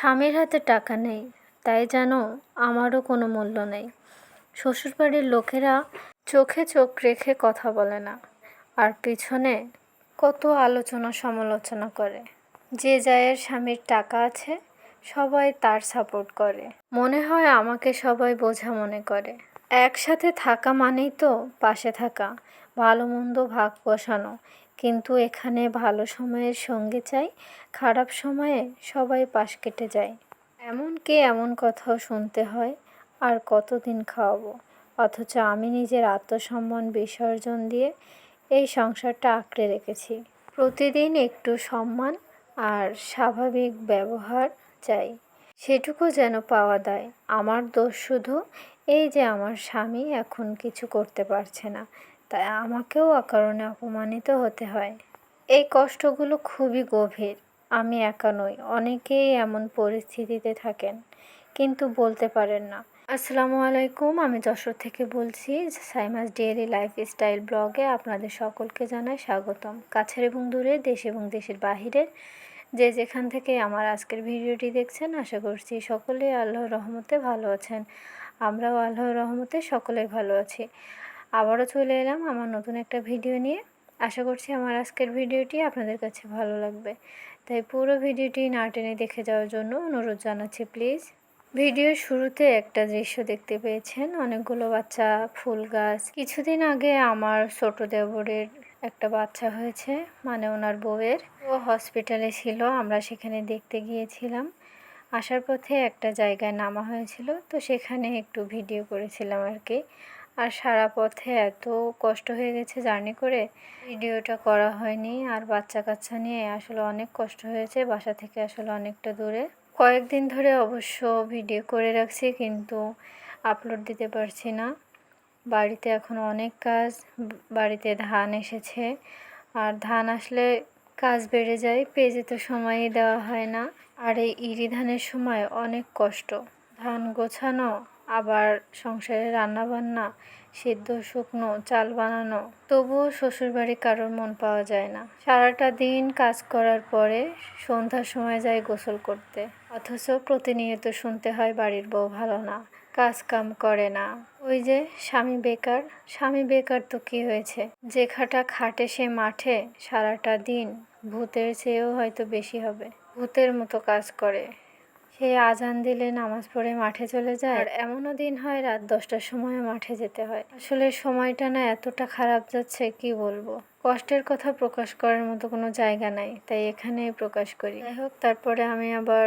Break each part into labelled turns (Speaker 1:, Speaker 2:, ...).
Speaker 1: স্বামীর হাতে টাকা নেই, তাই যেন আমারও কোনো মূল্য নেই। শ্বশুরবাড়ির লোকেরা চোখে চোখ রেখে কথা বলে না, আর পিছনে কত আলোচনা সমালোচনা করে। যে জায়ের স্বামীর টাকা আছে, সবাই তার সাপোর্ট করে। মনে হয় আমাকে সবাই বোঝা মনে করে। একসাথে থাকা মানেই তো পাশে থাকা, ভালো মন্দ ভাগ বসানো। কিন্তু এখানে ভালো সময়ের সঙ্গে চাই, খারাপ সময়ে সবাই পাশ কেটে যায়। এমনকি এমন কথাও শুনতে হয়, আর কতদিন খাওয়াবো? অথচ আমি নিজের আত্মসম্মান বিসর্জন দিয়ে এই সংসারটা আঁকড়ে রেখেছি। প্রতিদিন একটু সম্মান আর স্বাভাবিক ব্যবহার চাই, সেটুকু যেন পাওয়া দেয় আমার দোষ শুধু এই যে আমার স্বামী এখন কিছু করতে পারছে না। তাই আমাকেও অকারণে অপমানিত হতে হয়। এই কষ্টগুলো খুবই গভীর। আমি একা নই, অনেকেই এমন পরিস্থিতিতে থাকেন, কিন্তু বলতে পারেন না। আসসালামু আলাইকুম, আমি যশোর থেকে বলছি, সাইমাস লাইফ স্টাইল ব্লগে আপনাদের সকলকে জানাই স্বাগতম। কাছের এবং দূরে, দেশ এবং দেশের বাহিরের যে যেখান থেকে আমার আজকের ভিডিওটি দেখছেন, আশা করছি সকলেই আল্লাহর রহমতে ভালো আছেন। আমরাও আল্লাহর রহমতে সকলেই ভালো আছি। আবারও চলে এলাম আমার নতুন একটা ভিডিও নিয়ে। আশা করছি আমার আজকের ভিডিওটি আপনাদের কাছে ভালো লাগবে। তাই পুরো ভিডিওটি না টেনে দেখে যাওয়ার জন্য অনুরোধ জানাচ্ছি, প্লিজ। ভিডিওর শুরুতে একটা দৃশ্য দেখতে পেয়েছেন। অনেকগুলো বাচ্চা, ফুল গাছ। কিছুদিন আগে আমার ছোট দেবরের একটা বাচ্চা হয়েছে মানে ওনার বউয়ের। ও হসপিটালে ছিল, আমরা সেখানে দেখতে গিয়েছিলাম। আসার পথে একটা জায়গায় নামা হয়েছিল, তো সেখানে একটু ভিডিও করেছিলাম আর কি। আর সারা পথে এত কষ্ট হয়ে গেছে জার্নি করে। ভিডিওটা করা হয়নি আর বাচ্চা কাচ্চা নিয়ে আসলে অনেক কষ্ট হয়েছে, বাসা থেকে আসলে অনেকটা দূরে। কয়েকদিন ধরে অবশ্য ভিডিও করে রাখছি কিন্তু আপলোড দিতে পারছি না। বাড়িতে এখন অনেক কাজ, বাড়িতে ধান এসেছে। আর ধান আসলে কাজ বেড়ে যায়, পেজে তো সময়ই দেওয়া হয় না। আর এই ইরি ধানের সময় অনেক কষ্ট। ধান গোছানো আবার সংসারে রান্নাবান্না, সিদ্ধ, শুকনো, চাল বানানো, তবুও শ্বশুরবাড়ি কারোর মন পাওয়া যায় না। সারাটা দিন কাজ করার পরে সন্ধ্যার সময় যায় গোসল করতে, অথচ প্রতিনিয়ত শুনতে হয় বাড়ির বউ ভালো না, কাজ কাম করে না। ওই যে স্বামী বেকার স্বামী বেকার তো কি হয়েছে? যে খাটা খাটে সে মাঠে, সারাটা দিন ভূতের চেয়েও হয়তো বেশি হবে। ভূতের মতো কাজ করে। সে আজান দিলে নামাজ পড়ে মাঠে চলে যায়। আর এমনও দিন হয় রাত দশটার সময় মাঠে যেতে হয়। আসলে সময়টা না এতটা খারাপ যাচ্ছে, কি বলব? কষ্টের কথা প্রকাশ করার মতো কোনো জায়গা নাই, তাই এখানেই প্রকাশ করি। যাই হোক, তারপরে আমি আবার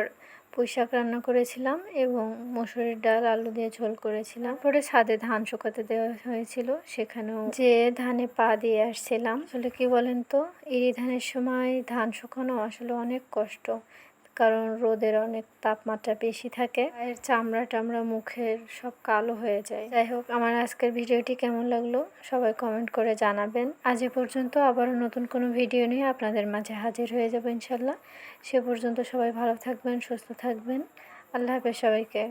Speaker 1: পুঁই শাক রান্না করেছিলাম এবং মসুরির ডাল, আলু দিয়ে ঝোল করেছিলাম। পরে ছাদে ধান শুকাতে দেওয়া হয়েছিল, সেখানেও যে ধানে পা দিয়ে আসছিলাম। আসলে কি বলেন তো ইরি ধানের সময় ধান শুকানো আসলে অনেক কষ্ট। কারণ রোদের অনেক তাপমাত্রা বেশি থাকে। এর চামড়া টামড়া মুখের সব কালো হয়ে যায়। যাই হোক, আমার আজকের ভিডিওটি কেমন লাগল সবাই কমেন্ট করে জানাবেন। আজ এ পর্যন্ত আবারও নতুন কোনো ভিডিও নিয়ে আপনাদের মাঝে হাজির হয়ে যাব ইনশাল্লাহ। সে পর্যন্ত সবাই ভালো থাকবেন, সুস্থ থাকবেন। আল্লাহ হাফেজ সবাইকে।